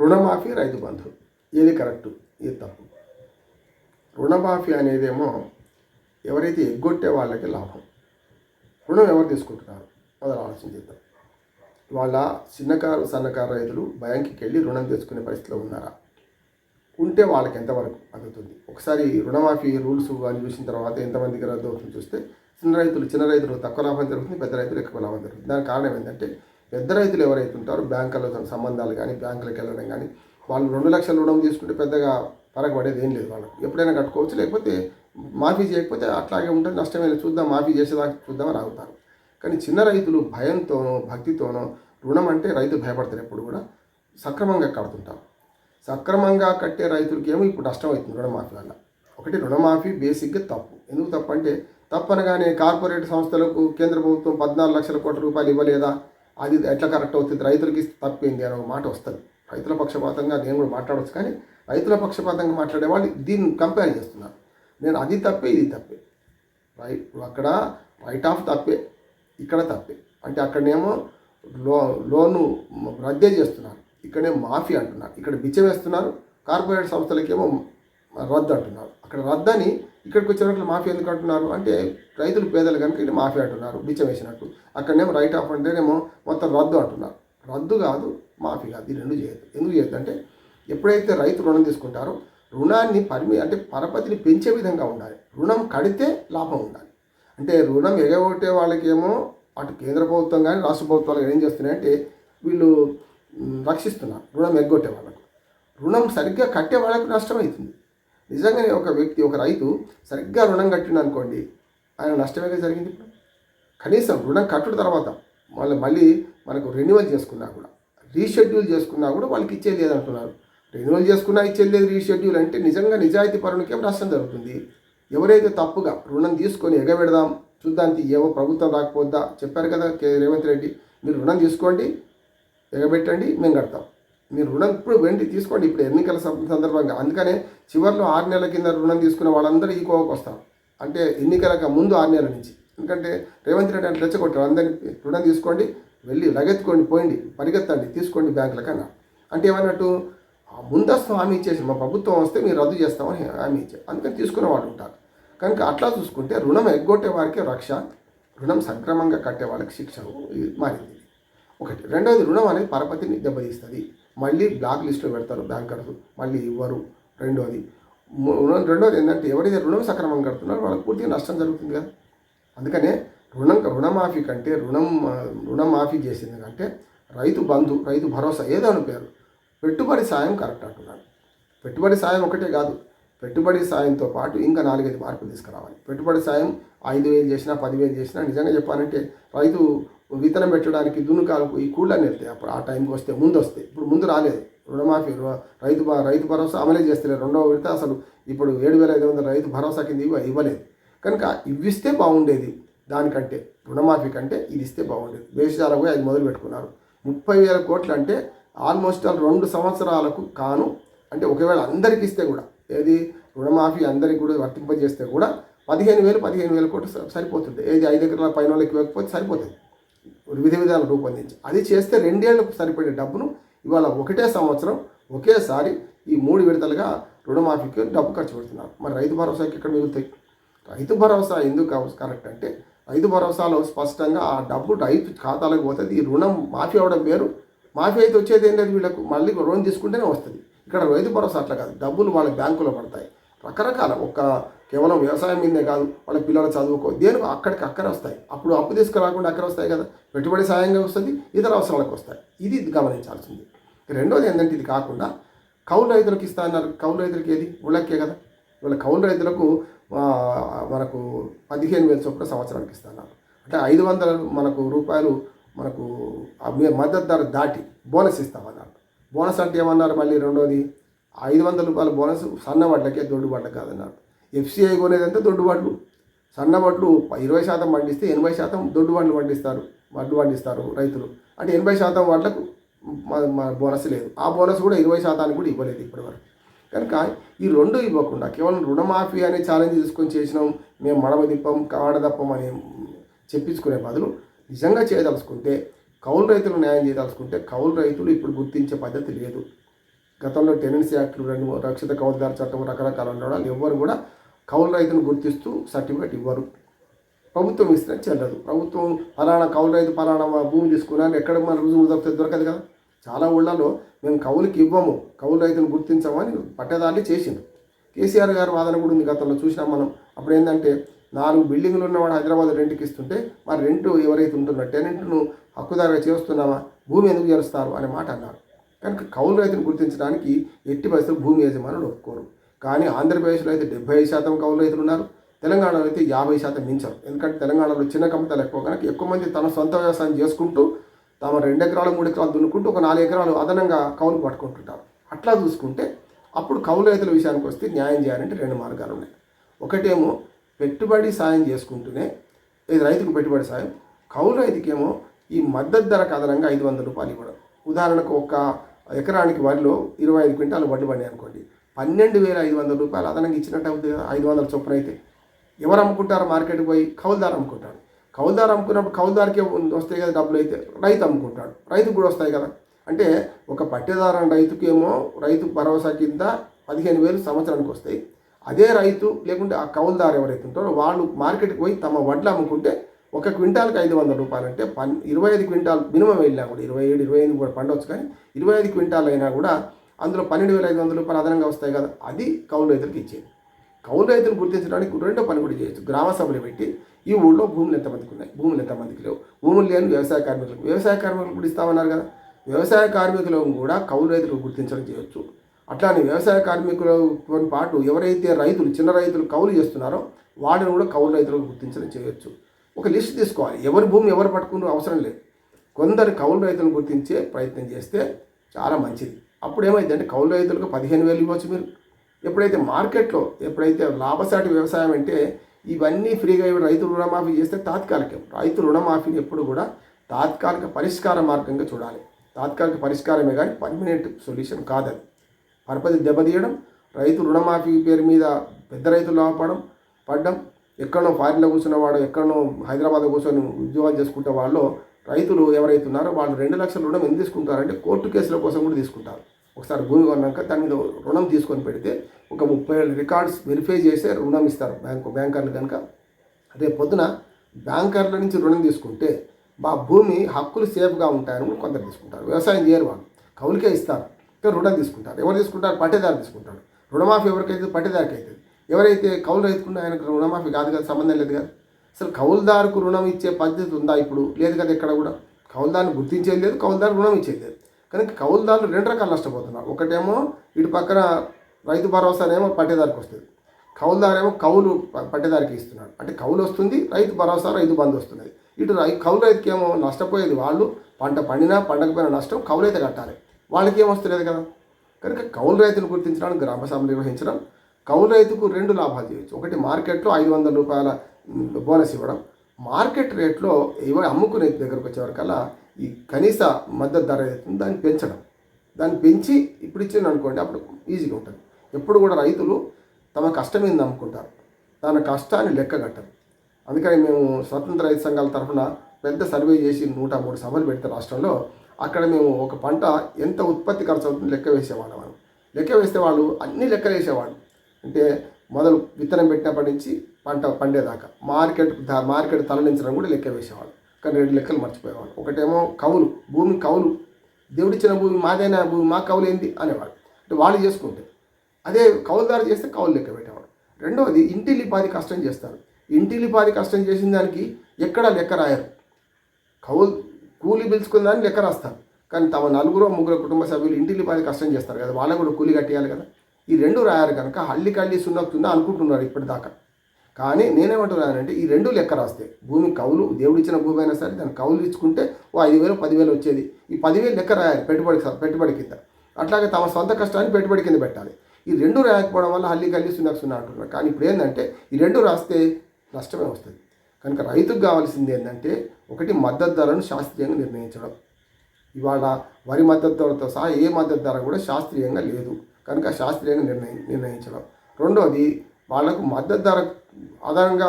రుణమాఫీ రైతు బంధు. ఏది కరెక్టు? ఇది తప్పు? రుణమాఫీ అనేదేమో ఎవరైతే ఎగ్గొట్టే వాళ్ళకి లాభం. రుణం ఎవరు తీసుకుంటున్నారు? మొదలు ఆలోచన చేద్దాం. వాళ్ళ చిన్నకారు సన్నకారు రైతులు బ్యాంకుకి వెళ్ళి రుణం తెచ్చుకునే పరిస్థితిలో ఉన్నారా? ఉంటే వాళ్ళకి ఎంతవరకు అందుతుంది? ఒకసారి రుణమాఫీ రూల్స్ అని చూసిన తర్వాత ఎంతమందికి రద్దు అవుతుంది చూస్తే చిన్న రైతులు చిన్న రైతులు తక్కువ లాభం జరుగుతుంది పెద్ద రైతులు ఎక్కువ లాభం జరుగుతుంది. దానికి కారణం ఏంటంటే పెద్ద రైతులు ఎవరైతే ఉంటారో బ్యాంకులతో సంబంధాలు కానీ బ్యాంకులకు వెళ్ళడం కానీ వాళ్ళు రెండు లక్షల రుణం తీసుకుంటే పెద్దగా ఫరక పడేది ఏం లేదు వాళ్ళకు. ఎప్పుడైనా కట్టుకోవచ్చు లేకపోతే మాఫీ చేయకపోతే అట్లాగే ఉంటుంది నష్టమే చూద్దాం మాఫీ చేసేదాకా చూద్దామని ఆగుతారు. కానీ చిన్న రైతులు భయంతోనో భక్తితోనో రుణం అంటే రైతు భయపడతారు ఎప్పుడు కూడా సక్రమంగా కడుతుంటారు. సక్రమంగా కట్టే రైతులకి ఏమో ఇప్పుడు నష్టం అవుతుంది రుణమాఫీ వల్ల. ఒకటి రుణమాఫీ బేసిక్గా తప్పు. ఎందుకు తప్పు అంటే తప్పనగానే కార్పొరేట్ సంస్థలకు కేంద్ర ప్రభుత్వం పద్నాలుగు లక్షల కోట్ల రూపాయలు ఇవ్వలేదా? అది ఎట్లా కరెక్ట్ అవుతుంది? రైతులకి తప్పింది అనే ఒక మాట వస్తుంది. రైతుల పక్షపాతంగా నేను కూడా మాట్లాడవచ్చు కానీ రైతుల పక్షపాతంగా మాట్లాడే వాళ్ళు దీన్ని కంపేర్ చేస్తున్నారు. నేను అది తప్పే ఇది తప్పే. రైట్ అక్కడ రైట్ ఆఫ్ తప్పే ఇక్కడ తప్పే. అంటే అక్కడనేమో లో లోను రద్దే చేస్తున్నారు. ఇక్కడే మాఫీ అంటున్నారు. ఇక్కడ బిచ్చం వేస్తున్నారు. కార్పొరేట్ సంస్థలకేమో రద్దు అంటున్నారు అక్కడ రద్దని ఇక్కడికి వచ్చినట్లు మాఫీ ఎందుకు అంటున్నారు? అంటే రైతులు పేదలు కనుక ఇది మాఫీ అంటున్నారు బిచ్చం వేసినట్టు. అక్కడనేమో రైట్ ఆఫ్ అంటేనేమో మొత్తం రద్దు అంటున్నారు. రద్దు కాదు మాఫీ కాదు ఈ రెండు చేయదు ఎందుకు చేయొద్దు అంటే ఎప్పుడైతే రైతు రుణం తీసుకుంటారో రుణాన్ని పరిమి అంటే పరపతిని పెంచే విధంగా ఉండాలి. రుణం కడితే లాభం ఉండాలి. అంటే రుణం ఎగగొట్టే వాళ్ళకేమో అటు కేంద్ర ప్రభుత్వం కానీ రాష్ట్ర ప్రభుత్వాలు ఏం చేస్తున్నాయంటే వీళ్ళు రక్షిస్తున్నారు. రుణం ఎగ్గొట్టే వాళ్ళకు. రుణం సరిగ్గా కట్టే వాళ్ళకు నష్టం అవుతుంది. నిజంగానే ఒక వ్యక్తి ఒక రైతు సరిగ్గా రుణం కట్టిండు అనుకోండి ఆయన నష్టమేగా జరిగింది? ఇప్పుడు కనీసం రుణం కట్టుడు తర్వాత మళ్ళీ మళ్ళీ మనకు రెన్యువల్ చేసుకున్నా కూడా రీషెడ్యూల్ చేసుకున్నా కూడా వాళ్ళకి ఇచ్చేది లేదంటున్నారు. రెన్యువల్ చేసుకున్నా ఇచ్చేది లేదు రీషెడ్యూల్ అంటే నిజంగా నిజాయితీ పరునికే నష్టం జరుగుతుంది. ఎవరైతే తప్పుగా రుణం తీసుకొని ఎగబెడదాం చూద్దానికి ఏవో ప్రభుత్వం రాకపోద్దా చెప్పారు కదా కే రేవంత్ రెడ్డి మీరు రుణం తీసుకోండి ఎగబెట్టండి మేము కడతాం. మీరు రుణం ఇప్పుడు వెండి తీసుకోండి. ఇప్పుడు ఎన్నికల సందర్భంగా. అందుకనే చివరిలో ఆరు నెలల కింద రుణం తీసుకున్న వాళ్ళందరూ ఈ కోవకు వస్తారు. అంటే ఎన్నికలకు ముందు ఆరు నెలల నుంచి. ఎందుకంటే రేవంత్ రెడ్డి అంటే రెచ్చగొట్టారు. అందరినీ రుణం తీసుకోండి వెళ్ళి లగెత్తుకోండి పోయండి పరిగెత్తండి తీసుకోండి బ్యాంకులకు అన్నారు. అంటే ఏమన్నట్టు ముందస్తు హామీ ఇచ్చేసి మా ప్రభుత్వం వస్తే మీరు రద్దు చేస్తామని హామీ ఇచ్చారు. అందుకని తీసుకునే వాళ్ళు ఉంటారు. కనుక అట్లా చూసుకుంటే రుణం ఎగ్గొట్టే వారికి రక్ష రుణం సక్రమంగా కట్టే వాళ్ళకి శిక్ష మారింది. ఒకటి. రెండవది రుణం అనేది పరపతిని దెబ్బతీస్తుంది. మళ్ళీ బ్లాక్ లిస్ట్లో పెడతారు బ్యాంకర్స్. మళ్ళీ ఇవ్వరు. రెండోది రెండోది ఏంటంటే ఎవరైతే రుణం సక్రమంగా కడుతున్నారో వాళ్ళకి పూర్తిగా నష్టం జరుగుతుంది కదా. అందుకనే రుణం రుణమాఫీ కంటే రుణం రుణమాఫీ చేసింది కంటే రైతు బంధు రైతు భరోసా ఏదో అని పేరు. పెట్టుబడి సాయం కరెక్ట్ అంటున్నాను పెట్టుబడి సాయం ఒకటే కాదు. పెట్టుబడి సాయంతో పాటు ఇంకా నాలుగైదు మార్పులు తీసుకురావాలి. పెట్టుబడి సాయం ఐదు వేలు చేసినా పదివేలు చేసినా నిజంగా చెప్పాలంటే రైతు విత్తనం పెట్టడానికి దున్నుకాలకు ఈ కూళ్ళని వెళ్తాయి అప్పుడు ఆ టైంకి వస్తే ముందు వస్తాయి ఇప్పుడు ముందు రాలేదు. రుణమాఫీ రైతు రైతు భరోసా అమలే చేస్తలేదు. రెండవ విడత అసలు ఇప్పుడు ఏడు వేల ఐదు వందల రైతు భరోసా కింద ఇవ్వ ఇవ్వలేదు. కనుక ఇవ్విస్తే బాగుండేది దానికంటే రుణమాఫీ కంటే ఇది ఇస్తే బాగుండేది. వేషాల పోయి అది మొదలు పెట్టుకున్నారు. ముప్పై వేల కోట్లు అంటే ఆల్మోస్ట్ ఆల్ రెండు సంవత్సరాలకు కాను అంటే ఒకవేళ అందరికి ఇస్తే కూడా ఏది రుణమాఫీ అందరికి కూడా వర్తింపజేస్తే కూడా పదిహేను వేలు పదిహేను వేల కోట్లు స- సరిపోతుంది ఏది ఐదు ఎకరాల పైన వాళ్ళకి ఇవ్వకపోతే సరిపోతుంది. విధి విధాలు రూపొందించి. అది చేస్తే రెండేళ్ళకు సరిపడే డబ్బును ఇవాళ ఒకటే సంవత్సరం ఒకేసారి ఈ మూడు విడతలుగా రుణమాఫీకి డబ్బు ఖర్చు పెడుతున్నారు. మరి రైతు భరోసాకి ఎక్కడ మిగులుతాయి? రైతు భరోసా ఎందుకు కరెక్ట్ అంటే రైతు భరోసాలో స్పష్టంగా ఆ డబ్బు రైతు ఖాతాలకు పోతుంది ఈ రుణం మాఫీ అవడం వేరు. మాఫీ అయితే వచ్చేది ఏం లేదు వీళ్ళకు మళ్ళీ రుణం తీసుకుంటేనే వస్తుంది. ఇక్కడ రైతు భరోసా అట్లా కాదు డబ్బులు వాళ్ళ బ్యాంకులో పడతాయి. రకరకాల ఒక కేవలం వ్యవసాయం మీదే కాదు వాళ్ళ పిల్లల చదువుకో. దేనికి అక్కడికి అక్కడే వస్తాయి. అప్పుడు అప్పు తీసుకురాకుండా అక్కడ వస్తాయి కదా. పెట్టుబడి సాయంగా వస్తుంది ఇతర అవసరాలకు వస్తాయి. ఇది గమనించాల్సింది. రెండోది ఏంటంటే ఇది కాకుండా కౌలు రైతులకు ఇస్తా అన్నారు. కౌలు రైతులకి ఏది? ఉళ్ళక్కే కదా. వీళ్ళ కౌలు రైతులకు మనకు పదిహేను వేల చొప్పున సంవత్సరానికి ఇస్తున్నారు అంటే ఐదు వందల మనకు రూపాయలు మనకు మద్దతు ధర దాటి బోనస్ ఇస్తామన్నారు. బోనస్ అంటే ఏమన్నారు మళ్ళీ రెండోది? ఐదు వందల రూపాయల బోనస్ సన్న వడ్లకే దొడ్డు వడ్లకు కాదన్నారు. ఎఫ్సిఐ కొనేదంతా దొడ్డు వడ్లు సన్న వడ్లు ఇరవై శాతం పండిస్తే ఎనభై శాతం దొడ్డు వడ్లు పండిస్తారు. వడ్లు పండిస్తారు రైతులు. అంటే ఎనభై శాతం వడ్లకు బోనస్ లేదు. ఆ బోనస్ కూడా ఇరవై శాతానికి కూడా ఇవ్వలేదు ఇప్పటివరకు. కనుక ఈ రెండు ఇవ్వకుండా కేవలం రుణమాఫీ అనే ఛాలెంజ్ తీసుకొని చేసినాం మేము మడమ దిప్పం కాడదప్పం అని చెప్పించుకునే బదులు నిజంగా చేయదలుచుకుంటే కౌలు రైతులు న్యాయం చేయదలుచుకుంటే కౌలు రైతులు ఇప్పుడు గుర్తించే పద్ధతి లేదు. గతంలో టెనెన్సీ యాక్ట్లు రెండు రక్షిత కౌలుదారు చట్టం రకరకాల ఉండడం ఎవ్వరు కూడా కౌలు రైతును గుర్తిస్తూ సర్టిఫికేట్ ఇవ్వరు. ప్రభుత్వం ఇస్తే చెల్లదు. ప్రభుత్వం ఫలానా కౌలు రైతు ఫలానా భూమి తీసుకున్నాను ఎక్కడ మన రుజువు దొరికితే దొరకదు కదా. చాలా ఊళ్ళలో మేము కౌలుకి ఇవ్వము. కౌలు రైతును గుర్తించమని పట్టేదాన్ని చేసిండు కేసీఆర్ గారి వాదన కూడా ఉంది గతంలో చూసినాం మనం. అప్పుడు ఏంటంటే నాలుగు బిల్డింగ్లు ఉన్నవాడు హైదరాబాద్ రెంట్కి ఇస్తుంటే మరి రెంట్ ఎవరైతే ఉంటుందో టెనెంట్ను హక్కుదారుగా చేస్తున్నామా? భూమి ఎందుకు చేరుస్తారు అనే మాట అన్నారు. కనుక కౌలు రైతును గుర్తించడానికి ఎట్టి పరిస్థితులు భూమి యజమానులు ఒప్పుకోరు. కానీ ఆంధ్రప్రదేశ్లో అయితే డెబ్బై శాతం కౌలు రైతులు ఉన్నారు. తెలంగాణలో అయితే యాభై శాతం మించరు. ఎందుకంటే తెలంగాణలో చిన్న కంపెనీలు ఎక్కువ కనుక ఎక్కువ మంది తన సొంత వ్యవసాయం చేసుకుంటూ తమ రెండు ఎకరాలు మూడు ఎకరాలు దున్నుకుంటూ ఒక నాలుగు ఎకరాలు అదనంగా కౌలు పట్టుకుంటుంటారు. అట్లా చూసుకుంటే అప్పుడు కౌలు రైతుల విషయానికి వస్తే న్యాయం చేయాలంటే రెండు మార్గాలు ఉన్నాయి. ఒకటేమో పెట్టుబడి సాయం చేసుకుంటూనే ఇది రైతుకు పెట్టుబడి సాయం కౌలు రైతుకేమో ఈ మద్దతు ధరకు అదనంగా ఐదు వందల రూపాయలు ఇవ్వడం. ఉదాహరణకు ఒక ఎకరానికి వరిలో ఇరవై ఐదు క్వింటాలు వడ్డీ పడి అనుకోండి పన్నెండు వేల ఐదు వందల రూపాయలు అదనంగా ఇచ్చినట్టు అవుతుంది కదా ఐదు వందల చొప్పున అయితే. ఎవరు అమ్ముకుంటారు? మార్కెట్కి పోయి కౌలుదారు అమ్ముకుంటాడు. కౌలుదారు అమ్ముకున్నప్పుడు కౌలుదారికే వస్తాయి కదా డబ్బులు అయితే రైతు అమ్ముకుంటాడు. రైతుకు కూడా వస్తాయి కదా. అంటే ఒక పట్టేదారు రైతుకేమో రైతు భరోసా కింద పదిహేను వేలు సంవత్సరానికి వస్తాయి. అదే రైతు లేకుంటే ఆ కౌలుదారు ఎవరైతే ఉంటారో వాళ్ళు మార్కెట్కి పోయి తమ వడ్లు అమ్ముకుంటే ఒక క్వింటాల్కి ఐదు వందల రూపాయలు అంటే పన్ ఇరవై ఐదు క్వింటాల్ మినిమం వెళ్ళినా కూడా ఇరవై ఏడు ఇరవై ఐదు కూడా పండవచ్చు కానీ ఇరవై ఐదు క్వింటాల్ అయినా కూడా అందులో పన్నెండు వేల ఐదు వందల రూపాయలు అదనంగా వస్తాయి కదా అది కౌలు రైతులకు ఇచ్చేది. కౌలు రైతులు గుర్తించడానికి రెండో పని కూడా చేయొచ్చు. గ్రామ సభలు పెట్టి ఈ ఊళ్ళో భూములు ఎంతమందికి ఉన్నాయి? భూములు ఎంతమందికి లేవు? భూములు లేని వ్యవసాయ కార్మికులకు వ్యవసాయ కార్మికులకు కూడా ఇస్తామన్నారు కదా. వ్యవసాయ కార్మికులను కూడా కౌలు రైతులు గుర్తించడం చేయొచ్చు. అట్లానే వ్యవసాయ కార్మికులతో పాటు ఎవరైతే రైతులు చిన్న రైతులు కౌలు చేస్తున్నారో వాటిని కూడా కౌలు రైతులకు గుర్తించడం చేయొచ్చు. ఒక లిస్ట్ తీసుకోవాలి. ఎవరి భూమి ఎవరు పట్టుకున్న అవసరం లేదు. కొందరు కౌలు రైతులను గుర్తించే ప్రయత్నం చేస్తే చాలా మంచిది. అప్పుడు ఏమైందంటే కౌలు రైతులకు పదిహేను వేలు ఇవ్వచ్చు మీరు. ఎప్పుడైతే మార్కెట్లో ఎప్పుడైతే లాభసాటి వ్యవసాయం అంటే ఇవన్నీ ఫ్రీగా ఇవ్వడం రైతు రుణమాఫీ చేస్తే తాత్కాలికం. రైతు రుణమాఫీని ఎప్పుడు కూడా తాత్కాలిక పరిష్కార మార్గంగా చూడాలి. తాత్కాలిక పరిష్కారమే కానీ పర్మనెంట్ సొల్యూషన్ కాదది. పరపతి దెబ్బతీయడం రైతు రుణమాఫీ పేరు మీద పెద్ద రైతులు లాభపడడం పడ్డం ఎక్కడో ఫారిన్లో కూర్చున్నవాడు ఎక్కడనో హైదరాబాద్ కూర్చొని ఉద్యోగాలు చేసుకుంటే వాళ్ళు రైతులు ఎవరైతే ఉన్నారో వాళ్ళు రెండు లక్షల రుణం ఎందుకు తీసుకుంటారంటే కోర్టు కేసుల కోసం కూడా తీసుకుంటారు. ఒకసారి భూమి కొన్నాక దాని మీద రుణం తీసుకొని పెడితే ఒక ముప్పై ఏళ్ళ రికార్డ్స్ వెరిఫై చేసే రుణం ఇస్తారు బ్యాంకు బ్యాంకర్లు కనుక. రేపు పొద్దున బ్యాంకర్ల నుంచి రుణం తీసుకుంటే మా భూమి హక్కులు సేఫ్గా ఉంటాయని కూడా కొందరు తీసుకుంటారు. వ్యవసాయం చేయరు వాళ్ళు. కౌలుకే ఇస్తారు. ఇంకా రుణం తీసుకుంటారు. ఎవరు తీసుకుంటారు? పట్టేదారు తీసుకుంటారు. రుణమాఫీ ఎవరికైతే పట్టేదారికి అవుతుంది ఎవరైతే కౌలు రైతుకున్న ఆయనకు రుణమాఫీ కాదు కదా సంబంధం లేదు కదా. అసలు కౌలుదారుకు రుణం ఇచ్చే పద్ధతి ఉందా ఇప్పుడు? లేదు కదా ఎక్కడ కూడా. కౌలుదారుని గుర్తించేది లేదు కౌలుదారు రుణం ఇచ్చేది లేదు. కనుక కౌలుదారులు రెండు రకాలు నష్టపోతున్నారు. ఒకటేమో ఇటు పక్కన రైతు భరోసానేమో పట్టేదారికి వస్తుంది. కౌలుదారేమో కౌలు పట్టేదారికి ఇస్తున్నాడు. అంటే కౌలు వస్తుంది రైతు భరోసా రైతు బంద్ వస్తున్నది. ఇటు రై కౌలు రైతుకి ఏమో నష్టపోయేది వాళ్ళు. పంట పండినా పండకపోయిన నష్టం కౌలు అయితే కట్టాలి. వాళ్ళకి ఏమొస్తలేదు కదా. కనుక కౌలు రైతును గుర్తించడానికి గ్రామ సభ నిర్వహించడం కౌలు రైతుకు రెండు లాభాలు చేయొచ్చు. ఒకటి మార్కెట్లో ఐదు వందల రూపాయల బోనస్ ఇవ్వడం. మార్కెట్ రేట్లో ఇవ అమ్ముకునే దగ్గరకు వచ్చేవరకల్లా ఈ కనీస మద్దతు ధర ఏదైతుందో దాన్ని పెంచడం. దాన్ని పెంచి ఇప్పుడు ఇచ్చింది అనుకోండి అప్పుడు ఈజీగా ఉంటుంది. ఎప్పుడు కూడా రైతులు తమ కష్టం ఏంది అమ్ముకుంటారు? తన కష్టాన్ని లెక్క కట్టరు. అందుకని మేము స్వతంత్ర రైతు సంఘాల తరఫున పెద్ద సర్వే చేసి నూట మూడు సభలు పెడితే రాష్ట్రంలో అక్కడ మేము ఒక పంట ఎంత ఉత్పత్తి ఖర్చు అవుతుంది లెక్క వేసేవాళ్ళం మనం. లెక్క వేస్తే వాళ్ళు అన్ని లెక్కలు వేసేవాళ్ళు అంటే మొదలు విత్తనం పెట్టినప్పటి నుంచి పంట పండేదాకా మార్కెట్ మార్కెట్ తరలించడం కూడా లెక్క వేసేవాళ్ళు. కానీ రెండు లెక్కలు మర్చిపోయేవాడు ఒకటేమో కవులు భూమి కవులు దేవుడిచ్చిన భూమి మాదైన భూమి మా కవులు ఏంది అనేవాడు అంటే వాళ్ళు చేసుకుంటే అదే కౌలుదారు చేస్తే కౌలు లెక్క పెట్టేవాడు రెండవది ఇంటిల్లిపాది కష్టం చేస్తారు. ఇంటిల్లిపాది కష్టం చేసిన దానికి ఎక్కడ లెక్క రాయరు. కౌలు కూలి పిలుచుకున్న దాన్ని లెక్క రాస్తారు. కానీ తమ నలుగురు ముగ్గురు కుటుంబ సభ్యులు ఇంటిల్లిపాది కష్టం చేస్తారు కదా వాళ్ళకు కూడా కూలి కట్టేయాలి కదా. ఈ రెండు రాయారు కనుక హళ్ళి కళ్ళి సున్నతుందా అనుకుంటున్నారు ఇప్పటిదాకా. కానీ నేనేమంటున్నానంటే ఈ రెండు లెక్క రాస్తే భూమి కౌలు దేవుడిచ్చిన భూమి అయినా సరే దాన్ని కౌలు ఇచ్చుకుంటే ఓ ఐదు వేలు పదివేలు వచ్చేది. ఈ పదివేలు లెక్క రాయాలి పెట్టుబడి పెట్టుబడి కింద. అట్లాగే తమ సొంత కష్టాన్ని పెట్టుబడి కింద పెట్టాలి. ఈ రెండు రాయకపోవడం వల్ల హల్లి గల్లి సున్నా సున్నా అంటున్నారు. కానీ ఇప్పుడు ఏంటంటే ఈ రెండు రాస్తే నష్టమే వస్తుంది. కనుక రైతుకు కావాల్సింది ఏంటంటే ఒకటి మద్దతు ధరను శాస్త్రీయంగా నిర్ణయించడం. ఇవాళ వరి మద్దతు ధరతో సహా ఏ మద్దతు ధర కూడా శాస్త్రీయంగా లేదు. కనుక శాస్త్రీయంగా నిర్ణయి నిర్ణయించడం. రెండవది వాళ్ళకు మద్దతు ధర ఆధారంగా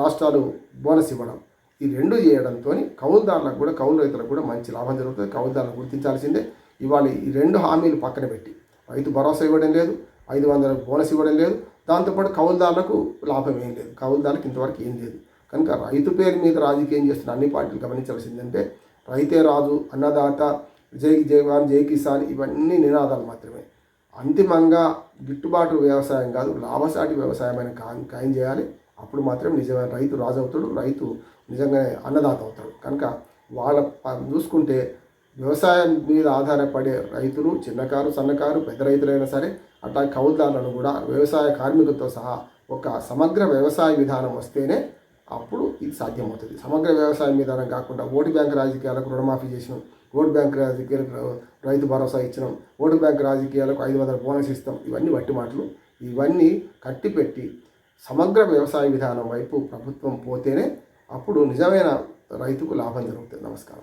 రాష్ట్రాలు బోనస్ ఇవ్వడం. ఈ రెండు చేయడంతో కౌలుదారులకు కూడా కౌలు రైతులకు కూడా మంచి లాభం జరుగుతుంది. కౌలుదారులు గుర్తించాల్సిందే. ఇవాళ ఈ రెండు హామీలు పక్కన పెట్టి రైతు భరోసా ఇవ్వడం లేదు ఐదు వందల బోనస్ ఇవ్వడం లేదు. దాంతోపాటు కౌలుదారులకు లాభం ఏం లేదు. కౌలుదారులకు ఇంతవరకు ఏం లేదు. కనుక రైతు పేరు మీద రాజకీయం చేస్తున్న అన్ని పార్టీలు గమనించాల్సిందంటే రైతే రాజు అన్నదాత జై జైవాన్ జై కిసాన్ ఇవన్నీ నినాదాలు మాత్రమే. అంతిమంగా గిట్టుబాటు వ్యవసాయం కాదు లాభసాటి వ్యవసాయం అని ఖాయం చేయాలి. అప్పుడు మాత్రం నిజమైన రైతు రాజు అవుతాడు రైతు నిజంగానే అన్నదాత అవుతాడు. కనుక వాళ్ళ చూసుకుంటే వ్యవసాయం మీద ఆధారపడే రైతులు చిన్నకారు సన్నకారు పెద్ద రైతులైనా సరే అట్లా కౌలుదారులను కూడా వ్యవసాయ కార్మికులతో సహా ఒక సమగ్ర వ్యవసాయ విధానం వస్తేనే అప్పుడు ఇది సాధ్యమవుతుంది. సమగ్ర వ్యవసాయ విధానం కాకుండా ఓటు బ్యాంక్ రాజకీయాలకు రుణమాఫీ చేసినాం. ఓటు బ్యాంక్ రాజకీయాలకు రైతు భరోసా ఇచ్చినాం. ఓటు బ్యాంక్ రాజకీయాలకు ఐదు వందల బోనస్ ఇస్తాం. ఇవన్నీ వట్టి మాటలు. ఇవన్నీ కట్టిపెట్టి సమగ్ర వ్యవసాయ విధానం వైపు ప్రభుత్వం పోతేనే అప్పుడు నిజమైన రైతుకు లాభం జరుగుతుంది. నమస్కారం.